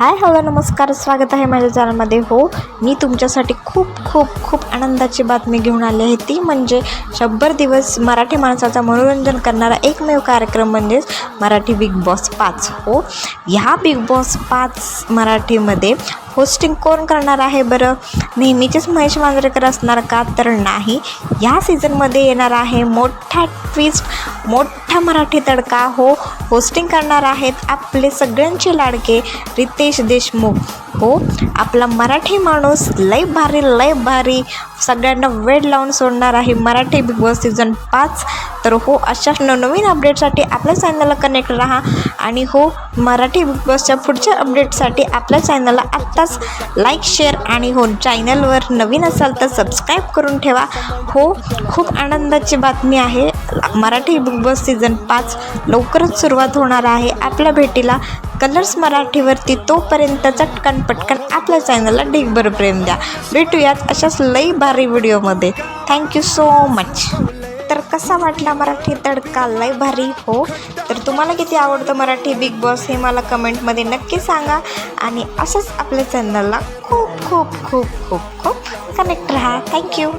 Hi hello नमस्कार स्वागत आहे माझ्या चॅनलमध्ये. हो मी तुमच्यासाठी खूप खूप खूप आनंदाची बातमी घेऊन आली आहे. ती म्हणजे शंभर दिवस मराठी माणसाचा मनोरंजन करणारा एकमेव कार्यक्रम म्हणजेच मराठी बिग बॉस पाच. हो ह्या बिग बॉस पाच मराठीमध्ये होस्टिंग कोण करणार आहे बरं? नेहमीचेच महेश मांजरेकर असणार का? तर नाही. ह्या सीझनमध्ये येणार आहे मोठा ट्विस्ट मोठा मराठी तडका हो होस्टिंग करणार आहेत आपले सगळ्यांचे लाडके रितेश देशमुख. हो आपला मराठी माणूस लय भारी लय भारी सगळ्यांना वेळ लावून सोडणार आहे मराठी बिग बॉस सीझन पाच. तर हो अशा नवनवीन अपडेटसाठी आपल्या चॅनलला कनेक्ट राहा आणि हो मराठी बिग बॉसच्या पुढच्या अपडेटसाठी आपल्या चॅनलला आत्ताच लाईक शेअर आणि हो चॅनलवर नवीन असाल तर सबस्क्राईब करून ठेवा. हो खूप आनंदाची बातमी आहे. मराठी बिग बॉस सीझन पाच लवकरच सुरुवात होणार आहे. आपल्या भेटीला कलर्स मराठीवरती तोपर्यंत चटकन पटकन आपल्या चॅनलला ढिगभर प्रेम द्या. भेटूयात अशाच लई भारी व्हिडिओमध्ये थँक्यू सो मच तर कसा वाटला मराठी तडका? लय भारी हो? तर तुम्हाला किती आवडतं मराठी बिग बॉस हे मला कमेंटमध्ये नक्की सांगा. आणि असंच आपल्या चॅनलला खूप खूप खूप खूप खूप कनेक्ट राहा. थँक्यू